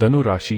ಧನು ರಾಶಿ,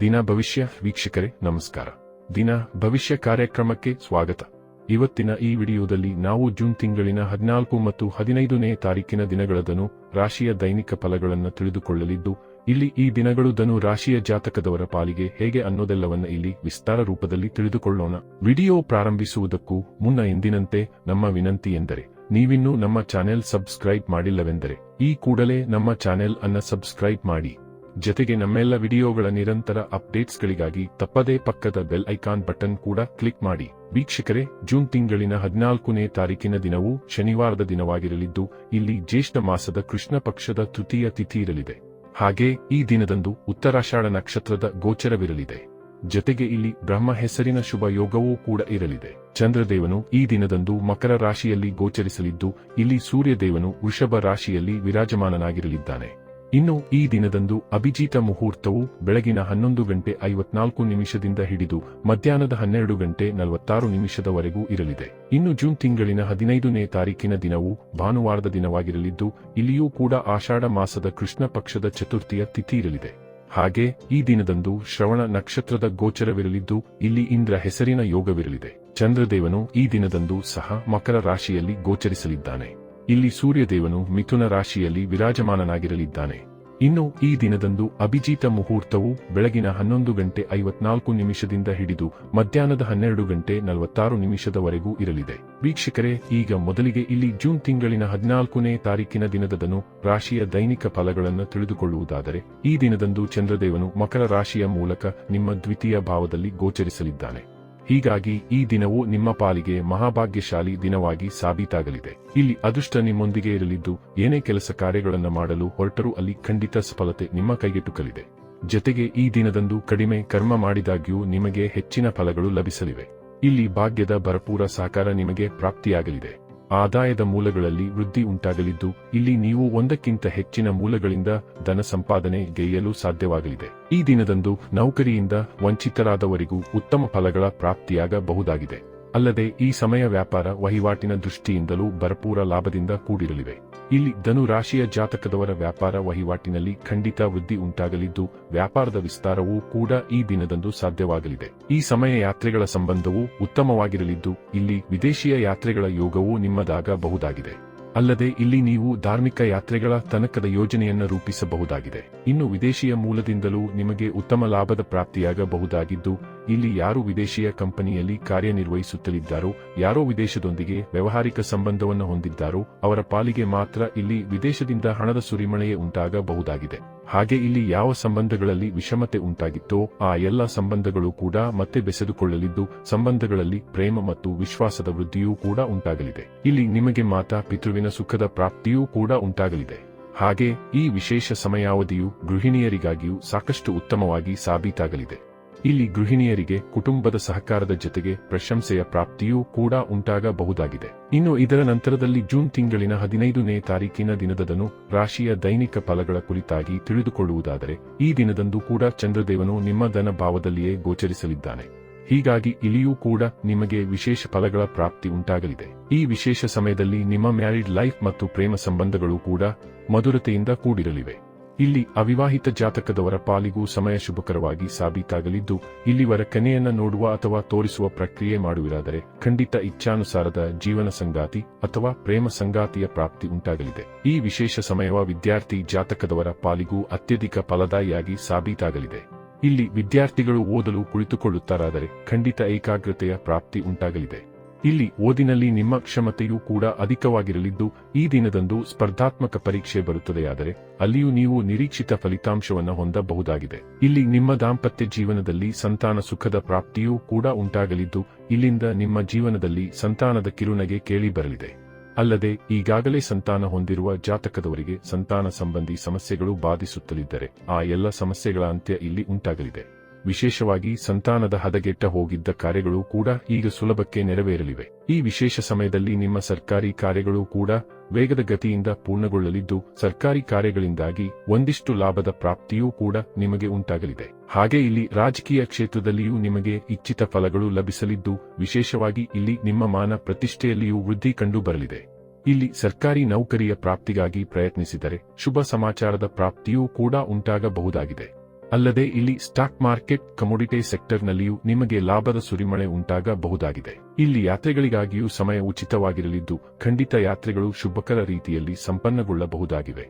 ದಿನ ಭವಿಷ್ಯ ವೀಕ್ಷಕರೇ, ನಮಸ್ಕಾರ. ದಿನ ಭವಿಷ್ಯ ಕಾರ್ಯಕ್ರಮಕ್ಕೆ ಸ್ವಾಗತ. ಇವತ್ತಿನ ಈ ವಿಡಿಯೋದಲ್ಲಿ ನಾವು ಜೂನ್ ತಿಂಗಳಿನ ಹದಿನಾಲ್ಕು ಮತ್ತು ಹದಿನೈದನೇ ತಾರೀಕಿನ ದಿನಗಳ ಧನು ರಾಶಿಯ ದೈನಿಕ ಫಲಗಳನ್ನು ತಿಳಿದುಕೊಳ್ಳಲಿದ್ದು, ಇಲ್ಲಿ ಈ ದಿನಗಳು ಧನು ರಾಶಿಯ ಜಾತಕದವರ ಪಾಲಿಗೆ ಹೇಗೆ ಅನ್ನೋದೆಲ್ಲವನ್ನ ಇಲ್ಲಿ ವಿಸ್ತಾರ ರೂಪದಲ್ಲಿ ತಿಳಿದುಕೊಳ್ಳೋಣ. ವಿಡಿಯೋ ಪ್ರಾರಂಭಿಸುವುದಕ್ಕೂ ಮುನ್ನ ಎಂದಿನಂತೆ ನಮ್ಮ ವಿನಂತಿ ಎಂದರೆ, ನೀವಿನ್ನೂ ನಮ್ಮ ಚಾನೆಲ್ ಸಬ್ಸ್ಕ್ರೈಬ್ ಮಾಡಿಲ್ಲವೆಂದರೆ, ಈ ಕೂಡಲೇ ನಮ್ಮ ಚಾನೆಲ್ ಅನ್ನ ಸಬ್ಸ್ಕ್ರೈಬ್ ಮಾಡಿ. ಜೊತೆಗೆ ನಮ್ಮೆಲ್ಲ ವಿಡಿಯೋಗಳ ನಿರಂತರ ಅಪ್ಡೇಟ್ಸ್ಗಳಿಗಾಗಿ ತಪ್ಪದೇ ಪಕ್ಕದ ಬೆಲ್ ಐಕಾನ್ ಬಟನ್ ಕೂಡ ಕ್ಲಿಕ್ ಮಾಡಿ. ವೀಕ್ಷಕರೇ, ಜೂನ್ ತಿಂಗಳಿನ ಹದಿನಾಲ್ಕನೇ ತಾರೀಕಿನ ದಿನವು ಶನಿವಾರದ ದಿನವಾಗಿರಲಿದ್ದು, ಇಲ್ಲಿ ಜ್ಯೇಷ್ಠ ಮಾಸದ ಕೃಷ್ಣ ಪಕ್ಷದ ತೃತೀಯ ತಿಥಿ ಇರಲಿದೆ. ಹಾಗೆ ಈ ದಿನದಂದು ಉತ್ತರಾಷಾಢ ನಕ್ಷತ್ರದ ಗೋಚರವಿರಲಿದೆ. ಜೊತೆಗೆ ಇಲ್ಲಿ ಬ್ರಹ್ಮ ಹೆಸರಿನ ಶುಭ ಯೋಗವೂ ಕೂಡ ಇರಲಿದೆ. ಚಂದ್ರದೇವನು ಈ ದಿನದಂದು ಮಕರ ರಾಶಿಯಲ್ಲಿ ಗೋಚರಿಸಲಿದ್ದು, ಇಲ್ಲಿ ಸೂರ್ಯದೇವನು ವೃಷಭ ರಾಶಿಯಲ್ಲಿ ವಿರಾಜಮಾನನಾಗಿರಲಿದ್ದಾನೆ. ಇನ್ನು ಈ ದಿನದಂದು ಅಭಿಜಿತ ಮುಹೂರ್ತವು ಬೆಳಗಿನ ಹನ್ನೊಂದು ಗಂಟೆ ಐವತ್ನಾಲ್ಕು ನಿಮಿಷದಿಂದ ಹಿಡಿದು ಮಧ್ಯಾಹ್ನದ ಹನ್ನೆರಡು ಗಂಟೆ ನಲವತ್ತಾರು ನಿಮಿಷದವರೆಗೂ ಇರಲಿದೆ. ಇನ್ನು ಜೂನ್ ತಿಂಗಳಿನ ಹದಿನೈದನೇ ತಾರೀಕಿನ ದಿನವು ಭಾನುವಾರದ ದಿನವಾಗಿರಲಿದ್ದು, ಇಲ್ಲಿಯೂ ಕೂಡ ಆಷಾಢ ಮಾಸದ ಕೃಷ್ಣ ಪಕ್ಷದ ಚತುರ್ಥಿಯ ತಿಥಿ ಇರಲಿದೆ. ಹಾಗೆ ಈ ದಿನದಂದು ಶ್ರವಣ ನಕ್ಷತ್ರದ ಗೋಚರವಿರಲಿದ್ದು, ಇಲ್ಲಿ ಇಂದ್ರ ಹೆಸರಿನ ಯೋಗವಿರಲಿದೆ. ಚಂದ್ರದೇವನು ಈ ದಿನದಂದು ಸಹ ಮಕರ ರಾಶಿಯಲ್ಲಿ ಗೋಚರಿಸಲಿದ್ದಾನೆ. ಇಲ್ಲಿ ಸೂರ್ಯದೇವನು ಮಿಥುನ ರಾಶಿಯಲ್ಲಿ ವಿರಾಜಮಾನನಾಗಿರಲಿದ್ದಾನೆ. ಇನ್ನು ಈ ದಿನದಂದು ಅಭಿಜಿತ ಮುಹೂರ್ತವು ಬೆಳಗಿನ ಹನ್ನೊಂದು ಗಂಟೆ ಐವತ್ನಾಲ್ಕು ನಿಮಿಷದಿಂದ ಹಿಡಿದು ಮಧ್ಯಾಹ್ನದ ಹನ್ನೆರಡು ಗಂಟೆ ನಲವತ್ತಾರು ನಿಮಿಷದವರೆಗೂ ಇರಲಿದೆ. ವೀಕ್ಷಕರೇ, ಈಗ ಮೊದಲಿಗೆ ಇಲ್ಲಿ ಜೂನ್ ತಿಂಗಳಿನ ಹದಿನಾಲ್ಕನೇ ತಾರೀಕಿನ ದಿನದದನು ರಾಶಿಯ ದೈನಿಕ ಫಲಗಳನ್ನು ತಿಳಿದುಕೊಳ್ಳುವುದಾದರೆ, ಈ ದಿನದಂದು ಚಂದ್ರದೇವನು ಮಕರ ರಾಶಿಯ ಮೂಲಕ ನಿಮ್ಮ ದ್ವಿತೀಯ ಭಾವದಲ್ಲಿ ಗೋಚರಿಸಲಿದ್ದಾನೆ. ಹೀಗಾಗಿ ಈ ದಿನವು ನಿಮ್ಮ ಪಾಲಿಗೆ ಮಹಾಭಾಗ್ಯಶಾಲಿ ದಿನವಾಗಿ ಸಾಬೀತಾಗಲಿದೆ. ಇಲ್ಲಿ ಅದೃಷ್ಟ ನಿಮ್ಮೊಂದಿಗೆ ಇರಲಿದ್ದು, ಏನೇ ಕೆಲಸ ಕಾರ್ಯಗಳನ್ನು ಮಾಡಲು ಹೊರಟರೂ ಅಲ್ಲಿ ಖಂಡಿತ ಸಫಲತೆ ನಿಮ್ಮ ಕೈಗೆಟುಕಲಿದೆ. ಜೊತೆಗೆ ಈ ದಿನದಂದು ಕಡಿಮೆ ಕರ್ಮ ಮಾಡಿದಾಗ್ಯೂ ನಿಮಗೆ ಹೆಚ್ಚಿನ ಫಲಗಳು ಲಭಿಸಲಿವೆ. ಇಲ್ಲಿ ಭಾಗ್ಯದ ಭರಪೂರ ಸಾಕಾರ ನಿಮಗೆ ಪ್ರಾಪ್ತಿಯಾಗಲಿದೆ. ಆದಾಯದ ಮೂಲಗಳಲ್ಲಿ ವೃದ್ಧಿ ಉಂಟಾಗಲಿದ್ದು, ಇಲ್ಲಿ ನೀವು ಒಂದಕ್ಕಿಂತ ಹೆಚ್ಚಿನ ಮೂಲಗಳಿಂದ ಧನ ಸಂಪಾದನೆ ಗೆಯ್ಯಲು ಸಾಧ್ಯವಾಗಲಿದೆ. ಈ ದಿನದಂದು ನೌಕರಿಯಿಂದ ವಂಚಿತರಾದವರಿಗೂ ಉತ್ತಮ ಫಲಗಳ ಪ್ರಾಪ್ತಿಯಾಗಬಹುದಾಗಿದೆ. ಅಲ್ಲದೆ ಈ ಸಮಯ ವ್ಯಾಪಾರ ವಹಿವಾಟಿನ ದೃಷ್ಟಿಯಿಂದಲೂ ಭರಪೂರ ಲಾಭದಿಂದ ಕೂಡಿರಲಿವೆ. ಇಲ್ಲಿ ಧನು ರಾಶಿಯ ಜಾತಕದವರ ವ್ಯಾಪಾರ ವಹಿವಾಟಿನಲ್ಲಿ ಖಂಡಿತ ವೃದ್ಧಿ ಉಂಟಾಗಲಿದ್ದು, ವ್ಯಾಪಾರದ ವಿಸ್ತಾರವೂ ಕೂಡ ಈ ದಿನದಂದು ಸಾಧ್ಯವಾಗಲಿದೆ. ಈ ಸಮಯ ಯಾತ್ರೆಗಳ ಸಂಬಂಧವೂ ಉತ್ತಮವಾಗಿರಲಿದ್ದು, ಇಲ್ಲಿ ವಿದೇಶಿಯ ಯಾತ್ರೆಗಳ ಯೋಗವೂ ನಿಮ್ಮದಾಗಬಹುದಾಗಿದೆ. ಅಲ್ಲದೆ ಇಲ್ಲಿ ನೀವು ಧಾರ್ಮಿಕ ಯಾತ್ರೆಗಳ ತನಕದ ಯೋಜನೆಯನ್ನು ರೂಪಿಸಬಹುದಾಗಿದೆ. ಇನ್ನು ವಿದೇಶಿಯ ಮೂಲದಿಂದಲೂ ನಿಮಗೆ ಉತ್ತಮ ಲಾಭದ ಪ್ರಾಪ್ತಿಯಾಗಬಹುದಾಗಿದ್ದು ಇಲ್ಲಿ ಯಾರು ವಿದೇಶಿಯ ಕಂಪನಿಯಲ್ಲಿ ಕಾರ್ಯನಿರ್ವಹಿಸುತ್ತಲಿದ್ದಾರೋ, ಯಾರೋ ವಿದೇಶದೊಂದಿಗೆ ವ್ಯವಹಾರಿಕ ಸಂಬಂಧವನ್ನು ಹೊಂದಿದ್ದಾರೋ, ಅವರ ಪಾಲಿಗೆ ಮಾತ್ರ ಇಲ್ಲಿ ವಿದೇಶದಿಂದ ಹಣದ ಸುರಿಮಳೆಯೇ ಉಂಟಾಗಬಹುದಾಗಿದೆ. ಹಾಗೆ ಇಲ್ಲಿ ಯಾವ ಸಂಬಂಧಗಳಲ್ಲಿ ವಿಷಮತೆ ಉಂಟಾಗಿತ್ತೋ, ಆ ಎಲ್ಲ ಸಂಬಂಧಗಳು ಕೂಡ ಮತ್ತೆ ಬೆಸೆದುಕೊಳ್ಳಲಿದ್ದು, ಸಂಬಂಧಗಳಲ್ಲಿ ಪ್ರೇಮ ಮತ್ತು ವಿಶ್ವಾಸದ ವೃದ್ಧಿಯೂ ಕೂಡ ಉಂಟಾಗಲಿದೆ. ಇಲ್ಲಿ ನಿಮಗೆ ಮಾತಾ ಪಿತೃವಿನ ಸುಖದ ಪ್ರಾಪ್ತಿಯೂ ಕೂಡ ಉಂಟಾಗಲಿದೆ. ಹಾಗೆ ಈ ವಿಶೇಷ ಸಮಯಾವಧಿಯು ಗೃಹಿಣಿಯರಿಗಾಗಿಯೂ ಸಾಕಷ್ಟು ಉತ್ತಮವಾಗಿ ಸಾಬೀತಾಗಲಿದೆ. ಇಲ್ಲಿ ಗೃಹಿಣಿಯರಿಗೆ ಕುಟುಂಬದ ಸಹಕಾರದ ಜೊತೆಗೆ ಪ್ರಶಂಸೆಯ ಪ್ರಾಪ್ತಿಯೂ ಕೂಡ ಉಂಟಾಗಬಹುದಾಗಿದೆ. ಇನ್ನು ಇದರ ನಂತರದಲ್ಲಿ ಜೂನ್ ತಿಂಗಳಿನ ಹದಿನೈದನೇ ತಾರೀಕಿನ ದಿನದದನು ರಾಶಿಯ ದೈನಿಕ ಫಲಗಳ ಕುರಿತಾಗಿ ತಿಳಿದುಕೊಳ್ಳುವುದಾದರೆ, ಈ ದಿನದಂದು ಕೂಡ ಚಂದ್ರದೇವನು ನಿಮ್ಮ ಧನ ಭಾವದಲ್ಲಿಯೇ ಗೋಚರಿಸಲಿದ್ದಾನೆ. ಹೀಗಾಗಿ ಇಲ್ಲಿಯೂ ಕೂಡ ನಿಮಗೆ ವಿಶೇಷ ಫಲಗಳ ಪ್ರಾಪ್ತಿ ಉಂಟಾಗಲಿದೆ. ಈ ವಿಶೇಷ ಸಮಯದಲ್ಲಿ ನಿಮ್ಮ ಮ್ಯಾರಿಡ್ ಲೈಫ್ ಮತ್ತು ಪ್ರೇಮ ಸಂಬಂಧಗಳು ಕೂಡ ಮಧುರತೆಯಿಂದ ಕೂಡಿರಲಿವೆ. ಇಲ್ಲಿ ಅವಿವಾಹಿತ ಜಾತಕದವರ ಪಾಲಿಗೂ ಸಮಯ ಶುಭಕರವಾಗಿ ಸಾಬೀತಾಗಲಿದ್ದು, ಇಲ್ಲಿವರ ಕನೆಯನ್ನ ನೋಡುವ ಅಥವಾ ತೋರಿಸುವ ಪ್ರಕ್ರಿಯೆ ಮಾಡುವಿರಾದರೆ ಖಂಡಿತ ಇಚ್ಛಾನುಸಾರದ ಜೀವನ ಸಂಗಾತಿ ಅಥವಾ ಪ್ರೇಮ ಸಂಗಾತಿಯ ಪ್ರಾಪ್ತಿ ಉಂಟಾಗಲಿದೆ. ಈ ವಿಶೇಷ ಸಮಯವ ವಿದ್ಯಾರ್ಥಿ ಜಾತಕದವರ ಪಾಲಿಗೂ ಅತ್ಯಧಿಕ ಫಲದಾಯಿಯಾಗಿ ಸಾಬೀತಾಗಲಿದೆ. ಇಲ್ಲಿ ವಿದ್ಯಾರ್ಥಿಗಳು ಓದಲು ಕುಳಿತುಕೊಳ್ಳುತ್ತಾರಾದರೆ ಖಂಡಿತ ಏಕಾಗ್ರತೆಯ ಪ್ರಾಪ್ತಿ ಉಂಟಾಗಲಿದೆ. ಇಲ್ಲಿ ಓದಿನಲ್ಲಿ ನಿಮ್ಮ ಕ್ಷಮತೆಯೂ ಕೂಡ ಅಧಿಕವಾಗಿರಲಿದ್ದು, ಈ ದಿನದಂದು ಸ್ಪರ್ಧಾತ್ಮಕ ಪರೀಕ್ಷೆ ಬರುತ್ತದೆಯಾದರೆ ಅಲ್ಲಿಯೂ ನೀವು ನಿರೀಕ್ಷಿತ ಫಲಿತಾಂಶವನ್ನು ಹೊಂದಬಹುದಾಗಿದೆ. ಇಲ್ಲಿ ನಿಮ್ಮ ದಾಂಪತ್ಯ ಜೀವನದಲ್ಲಿ ಸಂತಾನ ಸುಖದ ಪ್ರಾಪ್ತಿಯೂ ಕೂಡ ಉಂಟಾಗಲಿದ್ದು, ಇಲ್ಲಿಂದ ನಿಮ್ಮ ಜೀವನದಲ್ಲಿ ಸಂತಾನದ ಕಿರುಣಗೆ ಕೇಳಿ ಬರಲಿದೆ. ಅಲ್ಲದೆ, ಈಗಾಗಲೇ ಸಂತಾನ ಹೊಂದಿರುವ ಜಾತಕದವರಿಗೆ ಸಂತಾನ ಸಂಬಂಧಿ ಸಮಸ್ಯೆಗಳು ಬಾಧಿಸುತ್ತಲಿದ್ದರೆ, ಆ ಎಲ್ಲ ಸಮಸ್ಯೆಗಳ ಅಂತ್ಯ ಇಲ್ಲಿ ಉಂಟಾಗಲಿದೆ. ವಿಶೇಷವಾಗಿ ಸಂತಾನದ ಹದಗೆಟ್ಟ ಹೋಗಿದ್ದ ಕಾರ್ಯಗಳು ಕೂಡ ಈಗ ಸುಲಭಕ್ಕೆ ನೆರವೇರಲಿವೆ. ಈ ವಿಶೇಷ ಸಮಯದಲ್ಲಿ ನಿಮ್ಮ ಸರ್ಕಾರಿ ಕಾರ್ಯಗಳು ಕೂಡ ವೇಗದ ಗತಿಯಿಂದ ಪೂರ್ಣಗೊಳ್ಳಲಿದ್ದು, ಸರ್ಕಾರಿ ಕಾರ್ಯಗಳಿಂದಾಗಿ ಒಂದಿಷ್ಟು ಲಾಭದ ಪ್ರಾಪ್ತಿಯೂ ಕೂಡ ನಿಮಗೆ ಉಂಟಾಗಲಿದೆ. ಹಾಗೆ ಇಲ್ಲಿ ರಾಜಕೀಯ ಕ್ಷೇತ್ರದಲ್ಲಿಯೂ ನಿಮಗೆ ಇಚ್ಛಿತ ಫಲಗಳು ಲಭಿಸಲಿದ್ದು, ವಿಶೇಷವಾಗಿ ಇಲ್ಲಿ ನಿಮ್ಮ ಮಾನ ಪ್ರತಿಷ್ಠೆಯಲ್ಲಿಯೂ ವೃದ್ಧಿ ಕಂಡು ಬರಲಿದೆ ಇಲ್ಲಿ ಸರ್ಕಾರಿ ನೌಕರಿಯ ಪ್ರಾಪ್ತಿಗಾಗಿ ಪ್ರಯತ್ನಿಸಿದರೆ ಶುಭ ಸಮಾಚಾರದ ಪ್ರಾಪ್ತಿಯೂ ಕೂಡ ಉಂಟಾಗಬಹುದಾಗಿದೆ. ಅಲ್ಲದೆ ಇಲ್ಲಿ ಸ್ಟಾಕ್ ಮಾರ್ಕೆಟ್ ಕಮೋಡಿಟಿ ಸೆಕ್ಟರ್ನಲ್ಲಿಯೂ ನಿಮಗೆ ಲಾಭದ ಸುರಿಮಳೆ ಉಂಟಾಗಬಹುದಾಗಿದೆ. ಇಲ್ಲಿ ಯಾತ್ರೆಗಳಿಗಾಗಿಯೂ ಸಮಯ ಉಚಿತವಾಗಿರಲಿದ್ದು, ಖಂಡಿತ ಯಾತ್ರೆಗಳು ಶುಭಕರ ರೀತಿಯಲ್ಲಿ ಸಂಪನ್ನಗೊಳ್ಳಬಹುದಾಗಿವೆ.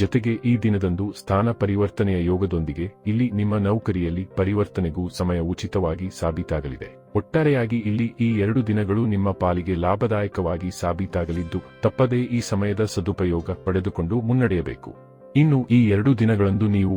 ಜತೆಗೆ ಈ ದಿನದಂದು ಸ್ಥಾನ ಪರಿವರ್ತನೆಯ ಯೋಗದೊಂದಿಗೆ ಇಲ್ಲಿ ನಿಮ್ಮ ನೌಕರಿಯಲ್ಲಿ ಪರಿವರ್ತನೆಗೂ ಸಮಯ ಉಚಿತವಾಗಿ ಸಾಬೀತಾಗಲಿದೆ. ಒಟ್ಟಾರೆಯಾಗಿ ಇಲ್ಲಿ ಈ ಎರಡು ದಿನಗಳು ನಿಮ್ಮ ಪಾಲಿಗೆ ಲಾಭದಾಯಕವಾಗಿ ಸಾಬೀತಾಗಲಿದ್ದು, ತಪ್ಪದೇ ಈ ಸಮಯದ ಸದುಪಯೋಗ ಪಡೆದುಕೊಂಡು ಮುನ್ನಡೆಯಬೇಕು. ಇನ್ನು ಈ ಎರಡು ದಿನಗಳಂದು ನೀವು